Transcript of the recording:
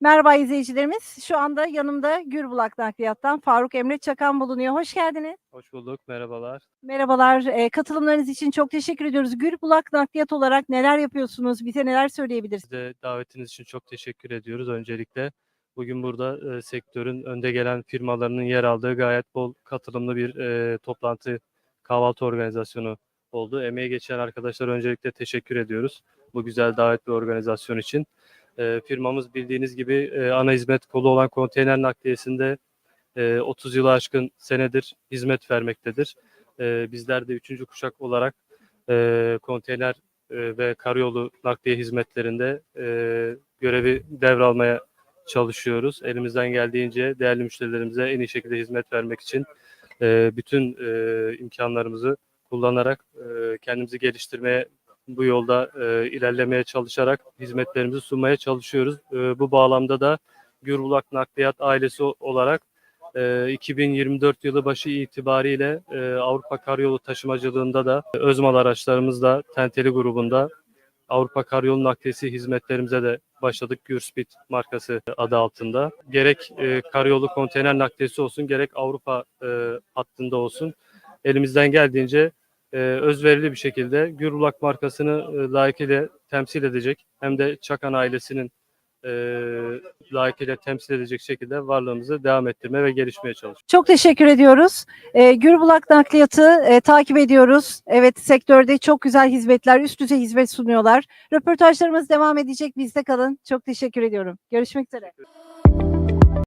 Merhaba izleyicilerimiz. Şu anda yanımda Gürbulak Nakliyat'tan Faruk Emre Çakan bulunuyor. Hoş geldiniz. Hoş bulduk, merhabalar. Merhabalar. e, katılımlarınız için çok teşekkür ediyoruz. Gürbulak Nakliyat olarak neler yapıyorsunuz? Bize neler söyleyebilirsiniz? Size davetiniz için çok teşekkür ediyoruz öncelikle. Bugün burada e, sektörün önde gelen firmalarının yer aldığı gayet bol katılımlı bir e, toplantı, kahvaltı organizasyonu oldu. Emeği geçen arkadaşlara öncelikle teşekkür ediyoruz bu güzel davet ve organizasyon için. E, firmamız bildiğiniz gibi e, ana hizmet kolu olan konteyner nakliyesinde e, 30 yılı aşkın senedir hizmet vermektedir. E, bizler de 3. kuşak olarak e, konteyner e, ve karayolu nakliye hizmetlerinde e, görevi devralmaya çalışıyoruz. Elimizden geldiğince değerli müşterilerimize en iyi şekilde hizmet vermek için e, bütün e, imkanlarımızı kullanarak e, kendimizi geliştirmeye bu yolda e, ilerlemeye çalışarak hizmetlerimizi sunmaya çalışıyoruz. E, bu bağlamda da Gürbulak Nakliyat ailesi olarak e, 2024 yılı başı itibariyle e, Avrupa Karayolu taşımacılığında da Özmal araçlarımızla Tenteli grubunda Avrupa Karayolu nakliyesi hizmetlerimize de başladık Gürspeed markası adı altında. Gerek e, karayolu konteyner nakliyesi olsun gerek Avrupa e, hattında olsun elimizden geldiğince e, özverili bir şekilde Gürbulak markasını e, layıkıyla temsil edecek hem de Çakan ailesinin e, layıkıyla temsil edecek şekilde varlığımızı devam ettirmeye ve gelişmeye çalışıyoruz. Çok teşekkür ediyoruz. E, Gürbulak Nakliyat'ı e, takip ediyoruz. Evet sektörde çok güzel hizmetler, üst düzey hizmet sunuyorlar. Röportajlarımız devam edecek. Bizde kalın. Çok teşekkür ediyorum. Görüşmek üzere.